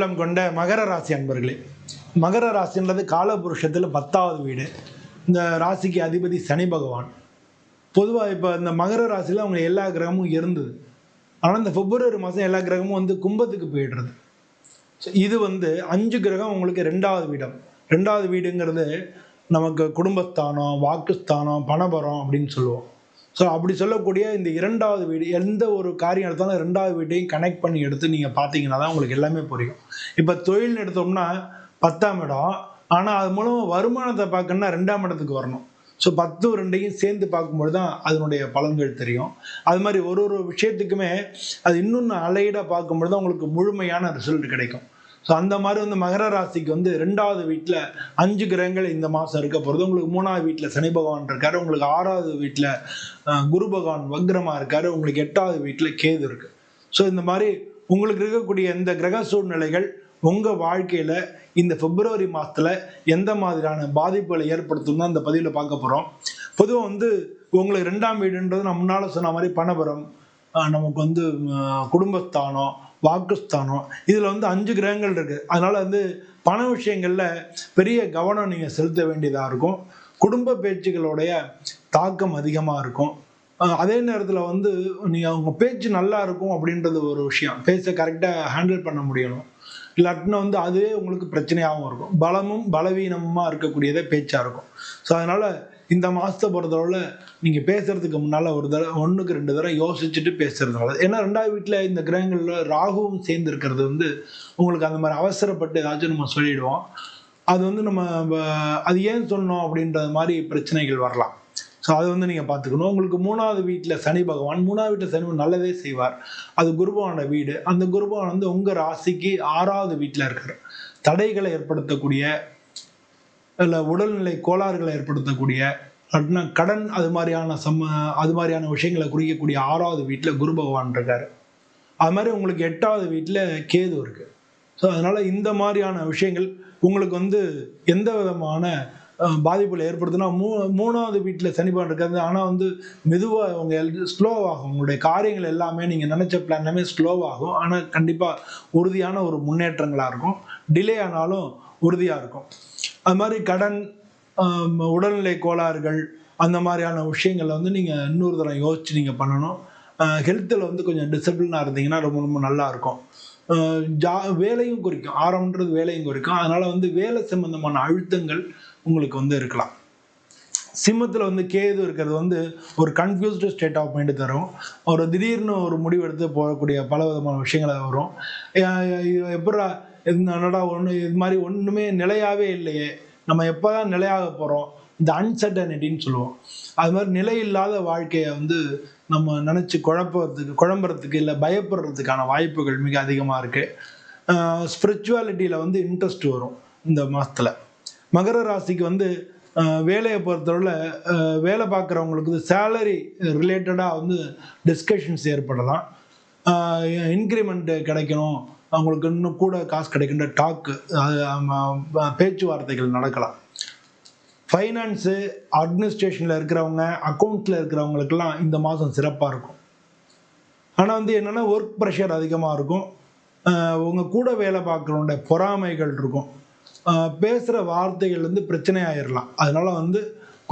உள்ளம் கொண்ட மகர ராசி அன்பர்களே மகர ராசின்றது காலபுருஷத்தில் பத்தாவது வீடு. இந்த ராசிக்கு அதிபதி சனி பகவான். பொதுவாக இப்போ இந்த மகர ராசியில் அவங்க எல்லா கிரகமும் இருந்தது. ஆனால் இந்த பிப்ரவரி மாதம் எல்லா கிரகமும் வந்து கும்பத்துக்கு போயிடுறது. இது வந்து அஞ்சு கிரகம் உங்களுக்கு ரெண்டாவது வீடம். ரெண்டாவது வீடுங்கிறது நமக்கு குடும்பஸ்தானம் வாக்குஸ்தானம் பணபரம் அப்படின்னு சொல்லுவோம். ஸோ அப்படி சொல்லக்கூடிய இந்த இரண்டாவது வீடு எந்த ஒரு காரியம் எடுத்தாலும் ரெண்டாவது வீட்டையும் கனெக்ட் பண்ணி எடுத்து நீங்கள் பார்த்தீங்கன்னா தான் உங்களுக்கு எல்லாமே புரியும். இப்போ தொழில்னு எடுத்தோம்னா பத்தாம் இடம். ஆனால் அது மூலமாக வருமானத்தை பார்க்கணுன்னா ரெண்டாம் இடத்துக்கு வரணும். ஸோ பத்து ரெண்டையும் சேர்ந்து பார்க்கும்போது தான் அதனுடைய பலன்கள் தெரியும். அது மாதிரி ஒரு ஒரு விஷயத்துக்குமே அது இன்னொன்று அலையிடாக பார்க்கும்பொழுது தான் உங்களுக்கு முழுமையான ரிசல்ட் கிடைக்கும். ஸோ அந்த மாதிரி வந்து மகர ராசிக்கு வந்து ரெண்டாவது வீட்டில் அஞ்சு கிரகங்கள் இந்த மாதம் இருக்க போகிறது உங்களுக்கு மூணாவது வீட்டில் சனி பகவான் இருக்காரு. உங்களுக்கு ஆறாவது வீட்டில் குரு பகவான் வக்ரமாக இருக்காரு. உங்களுக்கு எட்டாவது வீட்டில் கேது இருக்கு. ஸோ இந்த மாதிரி உங்களுக்கு இருக்கக்கூடிய இந்த கிரக சூழ்நிலைகள் உங்கள் வாழ்க்கையில் இந்த பிப்ரவரி மாதத்தில் எந்த மாதிரியான பாதிப்புகளை ஏற்படுத்தும் தான் இந்த பதிவில் பார்க்க போகிறோம் பொதுவாக வந்து உங்களுக்கு ரெண்டாம் வீடுன்றது நான் முன்னால் சொன்ன மாதிரி பணபரம் நமக்கு வந்து குடும்பஸ்தானம் வாக்குஸ்தானம். இதில் வந்து அஞ்சு கிரகங்கள் இருக்குது அதனால் வந்து பண விஷயங்களில் பெரிய கவனம் நீங்கள் செலுத்த வேண்டியதாக இருக்கும். குடும்ப பேச்சுகளுடைய தாக்கம் அதிகமாக இருக்கும். அதே நேரத்தில் வந்து நீங்கள் அவங்க பேச்சு நல்லா இருக்கும் அப்படின்றது ஒரு விஷயம். பேச்சை கரெக்டாக ஹேண்டில் பண்ண முடியணும். இல்லாட்டினா வந்து அதுவே உங்களுக்கு பிரச்சனையாகவும் இருக்கும். பலமும் பலவீனமாக இருக்கக்கூடியதே பேச்சாக இருக்கும். ஸோ அதனால் இந்த மாதத்தை பொறுத்தளவில் நீங்கள் பேசுறதுக்கு முன்னால் ஒரு தடவை ஒன்றுக்கு ரெண்டு தடவை யோசிச்சுட்டு பேசுறது நல்லது. ஏன்னா ரெண்டாவது வீட்டில் இந்த கிரகங்களில் ராகுவும் சேர்ந்து இருக்கிறது வந்து உங்களுக்கு அந்த மாதிரி அவசரப்பட்டு ஏதாச்சும் நம்ம சொல்லிடுவோம். அது வந்து நம்ம அது ஏன் சொன்னோம் அப்படின்றது மாதிரி பிரச்சனைகள் வரலாம். ஸோ அதை வந்து நீங்கள் பார்த்துக்கணும். உங்களுக்கு மூணாவது வீட்டில் சனி பகவான் மூணாவது வீட்டில் சனி நல்லதே செய்வார். அது குருபவானோட வீடு. அந்த குருபவான் வந்து உங்கள் ராசிக்கு ஆறாவது வீட்டில் இருக்கிற தடைகளை ஏற்படுத்தக்கூடிய இல்லை உடல்நிலை கோளாறுகளை ஏற்படுத்தக்கூடிய கடன் அது மாதிரியான சம்ம அது மாதிரியான விஷயங்களை குறிக்கக்கூடிய ஆறாவது வீட்டில் குரு பகவான் இருக்காரு. அது மாதிரி உங்களுக்கு எட்டாவது வீட்டில் கேது இருக்கு. ஸோ அதனால இந்த மாதிரியான விஷயங்கள் உங்களுக்கு வந்து எந்த விதமான பாதிப்புகளை ஏற்படுத்துனா மூ மூணாவது வீட்டில் சனிபான் இருக்காது ஆனால் வந்து மெதுவாக அவங்க ஸ்லோவாகும் உங்களுடைய காரியங்கள் எல்லாமே நீங்கள் நினச்ச பிளான் எல்லாமே ஸ்லோவாகும் ஆனால் கண்டிப்பாக உறுதியான ஒரு முன்னேற்றங்களாக இருக்கும். டிலே ஆனாலும் உறுதியாக இருக்கும். அது மாதிரி கடன் உடல்நிலை கோளாறுகள் அந்த மாதிரியான விஷயங்களை வந்து நீங்கள் இன்னொரு தடவை யோசிச்சு நீங்கள் பண்ணணும். ஹெல்த்தில் வந்து கொஞ்சம் டிசிப்ளினாக இருந்தீங்கன்னா ரொம்ப ரொம்ப நல்லா இருக்கும். ஜா வேலையும் குறிக்கும். ஆரம்பன்றது வேலையும் குறிக்கும். அதனால் வந்து வேலை சம்பந்தமான அழுத்தங்கள் உங்களுக்கு வந்து இருக்கலாம். சிம்மத்தில் வந்து கேது இருக்கிறது வந்து ஒரு கன்ஃபியூஸ்டு ஸ்டேட் ஆஃப் மைண்டு தரும். ஒரு திடீர்னு ஒரு முடிவெடுத்து போகக்கூடிய பல விதமான விஷயங்களை வரும். எப்படா என்னடா ஒன்று இது மாதிரி ஒன்றுமே நிலையாகவே இல்லையே. நம்ம எப்போ தான் நிலையாக போகிறோம் இந்த அன்சர்டனிட்டின்னு சொல்லுவோம். அது மாதிரி நிலை இல்லாத வாழ்க்கையை வந்து நம்ம நினச்சி குழப்பறதுக்கு குழம்புறதுக்கு இல்லை பயப்படுறதுக்கான வாய்ப்புகள் மிக அதிகமாக இருக்குது ஸ்பிரிச்சுவாலிட்டியில் வந்து இன்ட்ரெஸ்ட் வரும் இந்த மாதத்தில் மகர ராசிக்கு வந்து வேலையை பொறுத்தவரை வேலை பார்க்குறவங்களுக்கு சேலரி ரிலேட்டடாக வந்து டிஸ்கஷன்ஸ் ஏற்படலாம். இன்க்ரிமெண்ட்டு கிடைக்கணும். அவங்களுக்கு இன்னும் கூட காசு கிடைக்கின்ற டாக்கு பேச்சுவார்த்தைகள் நடக்கலாம். ஃபைனான்ஸு அட்மினிஸ்ட்ரேஷனில் இருக்கிறவங்க அக்கௌண்ட்ஸில் இருக்கிறவங்களுக்கெல்லாம் இந்த மாதம் சிறப்பாக இருக்கும். ஆனால் வந்து என்னென்னா ஒர்க் ப்ரெஷர் அதிகமாக இருக்கும். உங்கள் கூட வேலை பார்க்குறோட பொறாமைகள் இருக்கும். பேசுகிற வார்த்தைகள் வந்து பிரச்சனை ஆயிடலாம் அதனால் வந்து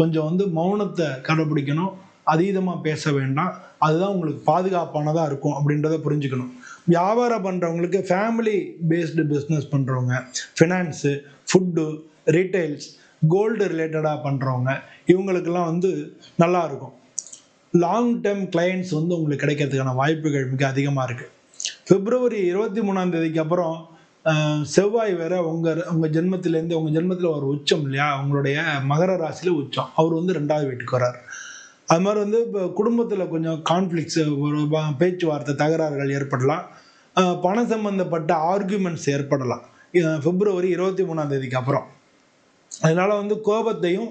கொஞ்சம் வந்து மௌனத்தை கடைப்பிடிக்கணும் அதீதமாக பேச வேண்டாம். அதுதான் உங்களுக்கு பாதுகாப்பானதாக இருக்கும் அப்படின்றத புரிஞ்சுக்கணும். வியாபாரம் பண்ணுறவங்களுக்கு ஃபேமிலி பேஸ்டு பிஸ்னஸ் பண்ணுறவங்க ஃபினான்ஸு ஃபுட்டு ரீட்டைல்ஸ் கோல்டு ரிலேட்டடாக பண்ணுறவங்க இவங்களுக்கெல்லாம் வந்து நல்லா இருக்கும். லாங் டேர்ம் கிளையண்ட்ஸ் வந்து உங்களுக்கு கிடைக்கிறதுக்கான வாய்ப்புகள் மிக அதிகமாக இருக்குது பிப்ரவரி இருபத்தி மூணாம் தேதிக்கு அப்புறம் செவ்வாய் வேற உங்கள் உங்கள் ஜென்மத்திலேருந்து உங்கள் ஜென்மத்தில் ஒரு உச்சம் இல்லையா? உங்களுடைய மகர ராசியில் உச்சம். அவர் வந்து ரெண்டாவது வீட்டுக்கு வரார் அது மாதிரி வந்து இப்போ குடும்பத்தில் கொஞ்சம் கான்ஃப்ளிக்ஸ் ஒரு பேச்சுவார்த்தை தகராறுகள் ஏற்படலாம். பணம் சம்பந்தப்பட்ட ஆர்குமெண்ட்ஸ் ஏற்படலாம். பிப்ரவரி இருபத்தி மூணாம் தேதிக்கு அப்புறம். அதனால வந்து கோபத்தையும்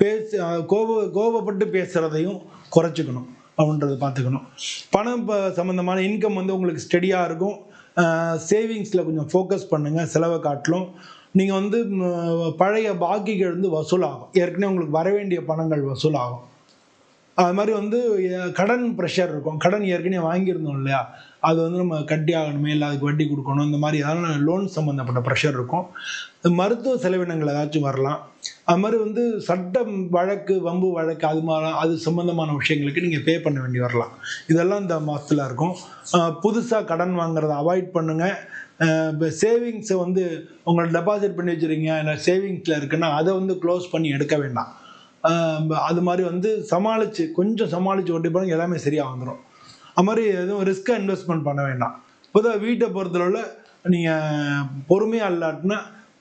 பேச கோப கோபப்பட்டு பேசுறதையும் குறைச்சிக்கணும் அப்படின்றத பார்த்துக்கணும். பணம் இப்போ சம்மந்தமான இன்கம் வந்து உங்களுக்கு ஸ்டெடியாக இருக்கும். சேவிங்ஸில் கொஞ்சம் ஃபோக்கஸ் பண்ணுங்கள் செலவை காட்டிலும். நீங்கள் வந்து பழைய பாக்கிகள் வந்து வசூலாகும். ஏற்கனவே உங்களுக்கு வர வேண்டிய பணங்கள் வசூலாகும். அது மாதிரி வந்து கடன் ப்ரெஷர் இருக்கும். கடன் ஏற்கனவே வாங்கியிருந்தோம் இல்லையா? அது வந்து நம்ம கட்டி ஆகணுமே இல்லை அதுக்கு வட்டி கொடுக்கணும் இந்த மாதிரி ஏதாவது லோன் சம்மந்தப்பட்ட ப்ரெஷர் இருக்கும். மருத்துவ செலவினங்கள் ஏதாச்சும் வரலாம். அது மாதிரி வந்து சட்டம் வழக்கு வம்பு வழக்கு அது மாதிரி அது சம்மந்தமான விஷயங்களுக்கு நீங்கள் பே பண்ண வேண்டி வரலாம். இதெல்லாம் இந்த மாதத்தில் இருக்கும். புதுசாக கடன் வாங்குறதை அவாய்ட் பண்ணுங்கள் இப்போ சேவிங்ஸை வந்து உங்களை டெபாசிட் பண்ணி வச்சுருக்கீங்க இல்லை சேவிங்ஸில் இருக்குன்னா அதை வந்து க்ளோஸ் பண்ணி எடுக்க வேண்டாம். அது மாதிரி வந்து சமாளித்து கொஞ்சம் சமாளித்து ஒட்டி போனால் எல்லாமே சரியாக வந்துடும் அது மாதிரி எதுவும் ரிஸ்க்காக இன்வெஸ்ட்மெண்ட் பண்ண வேண்டாம். பொதுவாக வீட்டை பொறுத்தளவில் நீங்கள் பொறுமையாக இல்லாட்டினா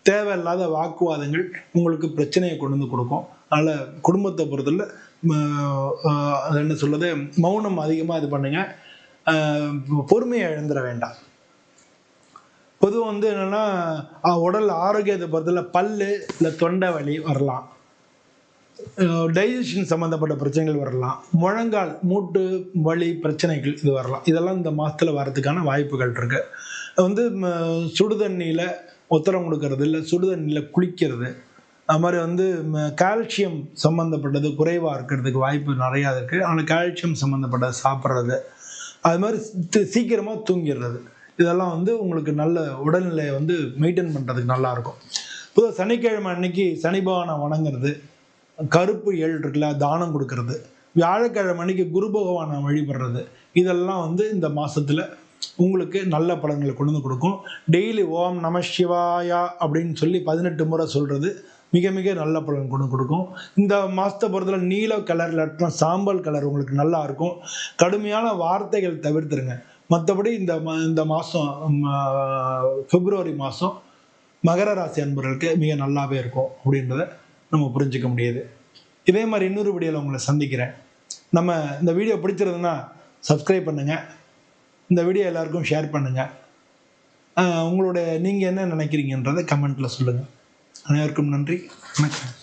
தேவையில்லாத வாக்குவாதங்கள் உங்களுக்கு பிரச்சனையை கொண்டு வந்து கொடுக்கும். அதனால் குடும்பத்தை பொறுத்தல அது என்ன சொல்வது மௌனம் அதிகமாக இது பண்ணுங்கள் பொறுமையை இழந்துட வேண்டாம். பொதுவாக வந்து என்னென்னா உடல் ஆரோக்கியத்தை பொறுத்தல பல்லு இல்லை தொண்டை வலி வரலாம். டைஜஷன் சம்மந்தப்பட்ட பிரச்சனைகள் வரலாம். முழங்கால் மூட்டு வலி பிரச்சனைகள் இது வரலாம். இதெல்லாம் இந்த மாதத்தில் வரதுக்கான வாய்ப்புகள் இருக்கு. வந்து ம, சுடுதண்ணியில் ஒத்தரம் கொடுக்கறது இல்லை சுடுதண்ணியில் குளிக்கிறது. அது மாதிரி வந்து கால்சியம் சம்மந்தப்பட்டது குறைவாக இருக்கிறதுக்கு வாய்ப்பு நிறையா இருக்குது ஆனால் கால்சியம் சம்மந்தப்பட்டது சாப்பிட்றது. அது மாதிரி சீக்கிரமாக தூங்கிடுறது. இதெல்லாம் வந்து உங்களுக்கு நல்ல உடல்நிலையை வந்து மெயின்டைன் பண்ணுறதுக்கு நல்லாயிருக்கும் பொதுவாக சனிக்கிழமை அன்னைக்கு சனி பகவானை வணங்குறது. கருப்பு எள் இருக்குல்ல தானம் கொடுக்கறது. வியாழக்கிழமை அன்னைக்கு குரு பகவானை வழிபடுறது. இதெல்லாம் வந்து இந்த மாசத்துல உங்களுக்கு நல்ல பலன்களை கொண்டு வந்து கொடுக்கும். டெய்லி ஓம் நம சிவாயா அப்படின்னு சொல்லி பதினெட்டு முறை சொல்றது மிக மிக நல்ல பலன் கொண்டு கொடுக்கும். இந்த மாதத்தை பொறுத்தவரை நீல கலர் இல்லாட்டினா சாம்பல் கலர் உங்களுக்கு நல்லா இருக்கும். கடுமையான வார்த்தைகள் தவிர்த்துருங்க. மற்றபடி இந்த இந்த மாதம் பிப்ரவரி மாதம் மகர ராசி அன்பர்களுக்கு மிக நல்லாவே இருக்கும் அப்படின்றத நம்ம புரிஞ்சுக்க முடியுது. இதே மாதிரி இன்னொரு வீடியோவில் உங்களை சந்திக்கிறேன். நம்ம இந்த வீடியோ பிடிச்சிருந்ததுன்னா சப்ஸ்கிரைப் பண்ணுங்கள் இந்த வீடியோ எல்லாருக்கும் ஷேர் பண்ணுங்கள் உங்களுடைய நீங்கள் என்ன நினைக்கிறீங்கன்றதை கமெண்ட்டில் சொல்லுங்கள் அனைவருக்கும் நன்றி. வணக்கம்.